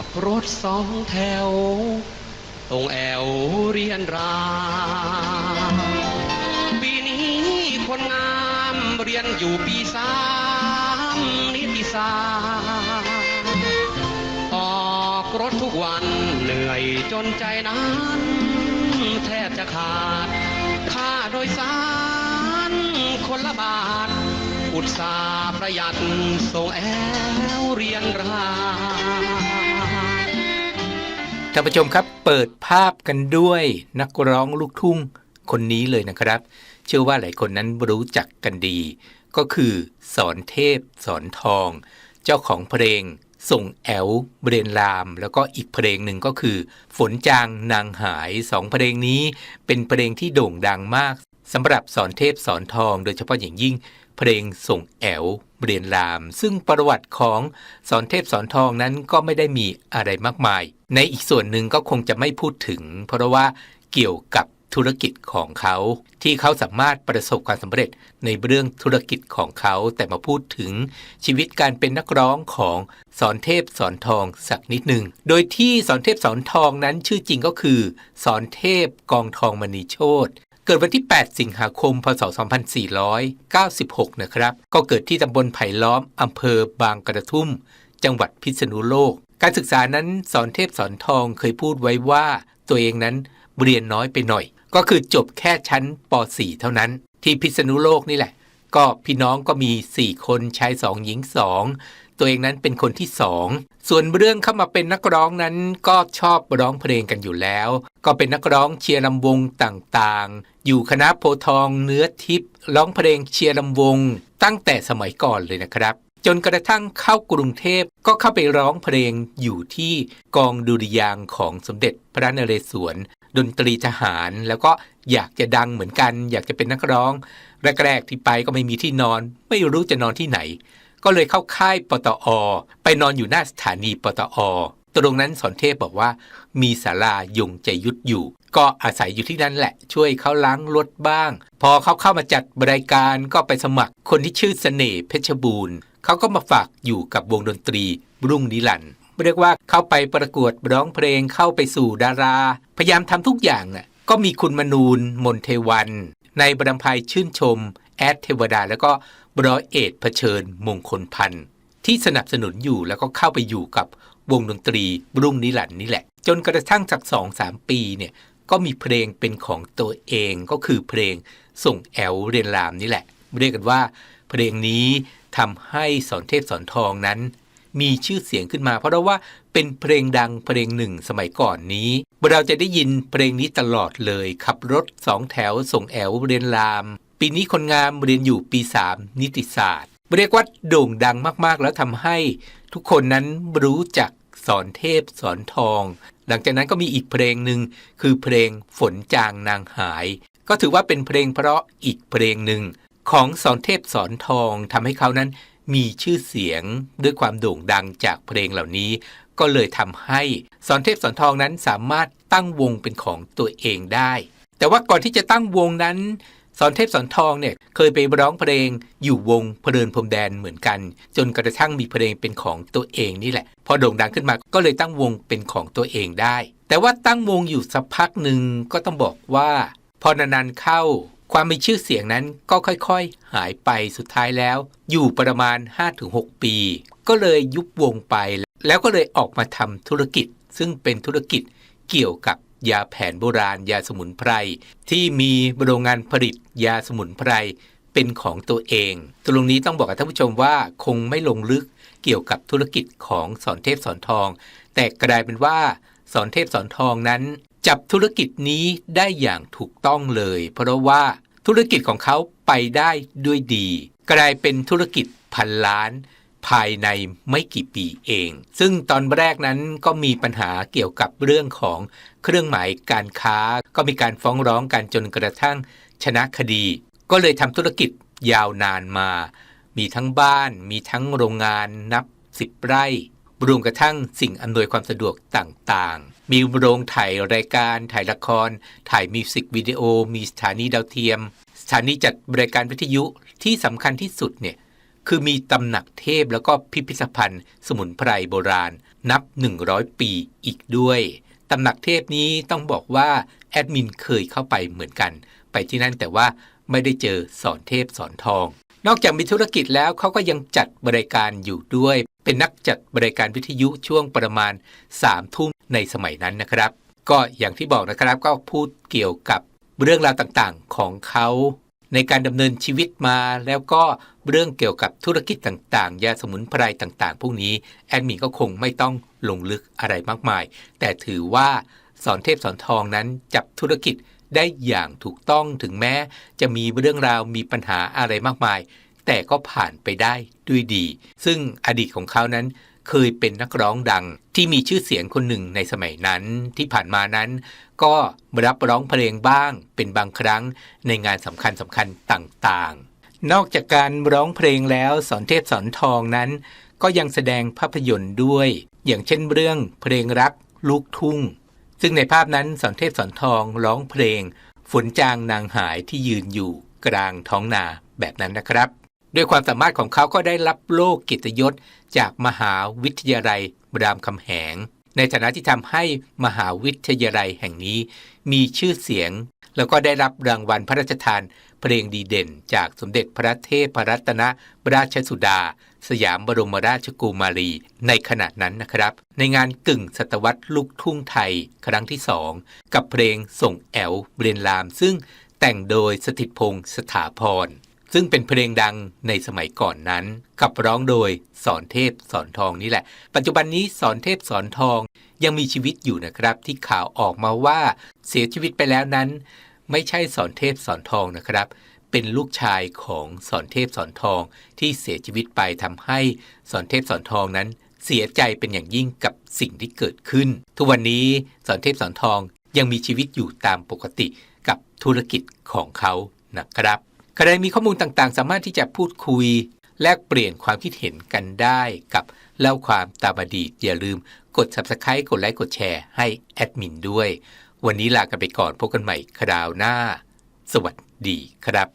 ับรถสองแถว ตรงแอวเรียนรา ปีนี้คนงามเรียนอยู่ปีสามนิติศาสตร์ออกรถทุกวันเหนื่อยจนใจนั้นแทบจะขาด ค่าโดยสารคนละบาท อุตสาประหยัดส่งแอ ท่านผู้ชมครับเปิดภาพกันด้วยนักร้องลูกทุ่งคนนี้เลยนะครับ เชื่อว่าหลายคนนั้นรู้จักกันดี ก็คือสอนเทพสอนทอง เจ้าของเพลงส่งแอลเบรนลาม แล้วก็อีกเพลงหนึ่งก็คือ ฝนจางนางหายสองเพลงนี้เป็นเพลงที่โด่งดังมากสำหรับสอนเทพสอนทอง โดยเฉพาะอย่างยิ่งเพลงส่งแอล เรียนราม ซึ่งประวัติของสอนเทพสอนทองนั้นก็ไม่ได้มีอะไรมากมาย ในอีกส่วนหนึ่งก็คงจะไม่พูดถึง เพราะว่าเกี่ยวกับธุรกิจของเขา ที่เขาสามารถประสบความสำเร็จในเรื่องธุรกิจของเขา แต่มาพูดถึงชีวิตการเป็นนักร้องของสอนเทพสอนทองสักนิดหนึ่ง โดยที่สอนเทพสอนทองนั้นชื่อจริงก็คือ สอนเทพกองทองมณีโชต กิดวันที่ 8 สิงหาคม พศ 2496 นะครับ ก็เกิดที่ตำบลไผ่ล้อม อำเภอบางกระทุ่ม จังหวัดพิษณุโลก การศึกษานั้นสอนเทพสอนทองเคยพูดไว้ว่า ตัวเองนั้นเรียนน้อยไปหน่อย ก็คือจบแค่ชั้นป .4 เท่านั้น ที่พิษณุโลกนี่แหละ ก็พี่น้องก็มี 4 คนชาย 2 หญิง 2 ตัวเองนั้นเป็นคนที่2ส่วนเรื่องเข้ามาเป็นนักร้องนั้นก็ชอบร้องเพลงกันอยู่แล้ว ก็เป็นนักร้องเชียร์ลำวงต่างๆ อยู่คณะโพทองเนื้อทิพย์ร้องเพลงเชียร์ลำวง ตั้งแต่สมัยก่อนเลยนะครับ จนกระทั่งเข้ากรุงเทพก็เข้าไปร้องเพลงอยู่ที่กองดุริยางของสมเด็จพระนเรศวรดนตรีทหารแล้วก็อยากจะดังเหมือนกัน อยากจะเป็นนักร้อง แรก ๆ ที่ไปก็ไม่มีที่นอน ไม่รู้จะนอนที่ไหน ก็เลยเข้าค่ายปตอ ไปนอนอยู่หน้าสถานีปตอ ตรงนั้นสอนเทพบอกว่า มีศาลายงใจยุทธอยู่ ก็อาศัยอยู่ที่นั่นแหละ ช่วยเขาล้างรถบ้าง พอเขาเข้ามาจัดบรายการก็ไปสมัครคนที่ชื่อเสน่ห์เพชรบูรณ์เขาก็มาฝากอยู่กับวงดนตรีรุ่งนิรันด์เรียกว่าเข้าไปประกวดร้องเพลงเข้าไปสู่ดารา พยายามทำทุกอย่างน่ะก็มีคุณมนูนมนเทวัน ในบรมภัยชื่นชม แอดเทวดาแล้วก็ ร้อยเอ็ดเผชิญมงคลพันธ์ที่สนับสนุนอยู่แล้วก็เข้าไปอยู่กับวงดนตรีรุ่งนิรันดร์นี่แหละ จนกระทั่งจากสองสามปีเนี่ยก็มีเพลงเป็นของตัวเองก็คือเพลงส่งแอลเรียนรามนี่แหละ เรียกกันว่า เพลงนี้ทำให้สอนเทพสอนทองนั้น มีชื่อเสียงขึ้นมา เพราะว่าเป็นเพลงดังเพลงหนึ่งสมัยก่อนนี้ เราจะได้ยินเพลงนี้ตลอดเลยขับรถสองแถวส่งแอลเรียนราม ปีนี้คนงามเรียนอยู่ปี 3 นิติศาสตร์ เรียกว่าโด่งดังมากๆ แล้วทำให้ทุกคนนั้นรู้จักสอนเทพสอนทอง หลังจากนั้นก็มีอีกเพลงหนึ่งคือเพลงฝนจางนางหาย ก็ถือว่าเป็นเพลงเพราะอีกเพลงหนึ่งของสอนเทพสอนทองทำให้เขานั้นมีชื่อเสียงด้วยความโด่งดังจากเพลงเหล่านี้ ก็เลยทำให้สอนเทพสอนทองนั้นสามารถตั้งวงเป็นของตัวเองได้ แต่ว่าก่อนที่จะตั้งวงนั้น สอนเทพสอนทองเนี่ยเคยไปร้องเพลงอยู่วงเพลินพรมแดนเหมือนกัน จนกระทั่งมีเพลงเป็นของตัวเองนี่แหละ พอโด่งดังขึ้นมาก็เลยตั้งวงเป็นของตัวเองได้ แต่ว่าตั้งวงอยู่สักพักหนึ่งก็ต้องบอกว่า พอนานๆเข้า ความมีชื่อเสียงนั้นก็ค่อยๆ หายไปสุดท้ายแล้ว อยู่ประมาณ 5-6 ปี ก็เลยยุบวงไปแล้วก็เลยออกมาทำธุรกิจ ซึ่งเป็นธุรกิจเกี่ยวกับ ยาแผนโบราณ ยาสมุนไพร ที่มีโรงงานผลิตยาสมุนไพรเป็นของตัวเอง ตรงนี้ต้องบอกกับท่านผู้ชมว่าคงไม่ลงลึกเกี่ยวกับธุรกิจของสอนเทพสอนทอง แต่กลายเป็นว่าสอนเทพสอนทองนั้น จับธุรกิจนี้ได้อย่างถูกต้องเลย เพราะว่าธุรกิจของเขาไปได้ด้วยดี กลายเป็นธุรกิจพันล้าน ภายในไม่กี่ปีเอง ซึ่งตอนแรกนั้นก็มีปัญหาเกี่ยวกับเรื่องของเครื่องหมายการค้า ก็มีการฟ้องร้องกันจนกระทั่งชนะคดี ก็เลยทำธุรกิจยาวนานมา มีทั้งบ้าน มีทั้งโรงงานนับสิบไร่ รวมกระทั่งสิ่งอำนวยความสะดวกต่างๆ มีโรงถ่ายรายการ ถ่ายละคร ถ่ายมิวสิกวิดีโอ มีสถานีดาวเทียม สถานีจัดบริการวิทยุที่สำคัญที่สุดเนี่ย คือมีตำหนักเทพแล้วก็พิพิธภัณฑ์ สมุนไพรโบราณ นับ 100 ปีอีกด้วยตำหนักเทพนี้ต้องบอกว่าแอดมินเคยเข้าไปเหมือนกัน ไปที่นั่นแต่ว่าไม่ได้เจอสอนเทพสอนทอง นอกจากมีธุรกิจแล้วเขาก็ยังจัดบริการอยู่ด้วย เป็นนักจัดบริการวิทยุช่วงประมาณ3ทุ่มในสมัยนั้นนะครับ ก็อย่างที่บอกนะครับก็พูดเกี่ยวกับเรื่องราวต่างๆ ของเขา ในการดำเนินชีวิตมาแล้วก็เรื่องเกี่ยวกับธุรกิจต่างๆ ยาสมุนไพรต่างๆ พวกนี้แอดมินก็คงไม่ต้องลงลึกอะไรมากมาย แต่ถือว่าสอนเทพสอนทองนั้นจับธุรกิจได้อย่างถูกต้องถึงแม้ จะมีเรื่องราวมีปัญหาอะไรมากมาย แต่ก็ผ่านไปได้ด้วยดี ซึ่งอดีตของเขานั้น เคยเป็นนักร้องดังที่มีชื่อเสียงคนหนึ่งในสมัยนั้น ที่ผ่านมานั้น ก็รับร้องเพลงบ้าง เป็นบางครั้งในงานสำคัญสำคัญต่างๆ นอกจากการร้องเพลงแล้วสอนเทพสอนทองนั้น ก็ยังแสดงภาพยนตร์ด้วย อย่างเช่นเรื่องเพลงรักลูกทุ่ง ซึ่งในภาพนั้นสอนเทพสอนทองร้องเพลง ฝนจางนางหายที่ยืนอยู่กลางท้องนาแบบนั้นนะครับ ด้วยความสามารถของเขาก็ได้รับโล่กียรติยศจากมหาวิทยาลัยรามคำแหง ในฐานะที่ทำให้มหาวิทยาลัยแห่งนี้ มีชื่อเสียง แล้วก็ได้รับรางวัลพระราชทานเพลงดีเด่น จากสมเด็จพระเทพรัตนราชสุดา สยามบรมราชกุมารี ในขณะนั้นนะครับ ในงานกึ่งศตวรรษลูกทุ่งไทย ครั้งที่สองกับเพลงส่งแอลเบรนลาม ซึ่งแต่งโดยสถิตพงษ์สถาพร ซึ่งเป็นเพลงดังในสมัยก่อนนั้นกับร้องโดยสอนเทพสอนทองนี่แหละ ปัจจุบันนี้สอนเทพสอนทองยังมีชีวิตอยู่นะครับ ที่ข่าวออกมาว่าเสียชีวิตไปแล้วนั้น ไม่ใช่สอนเทพสอนทองนะครับ เป็นลูกชายของสอนเทพสอนทองที่เสียชีวิตไปทำให้สอนเทพสอนทองนั้น เสียใจเป็นอย่างยิ่งกับสิ่งที่เกิดขึ้น ทุกวันนี้สอนเทพสอนทองยังมีชีวิตอยู่ตามปกติกับธุรกิจของเขานะครับ ใครมีข้อมูลต่างๆ สามารถที่จะพูดคุย แลกเปลี่ยนความคิดเห็นกันได้กับเล่าความตามอดีตอย่าลืมกด subscribe กดไลค์กดแชร์ให้แอดมินด้วย วันนี้ลากันไปก่อนพบกันใหม่คราวหน้า สวัสดีครับ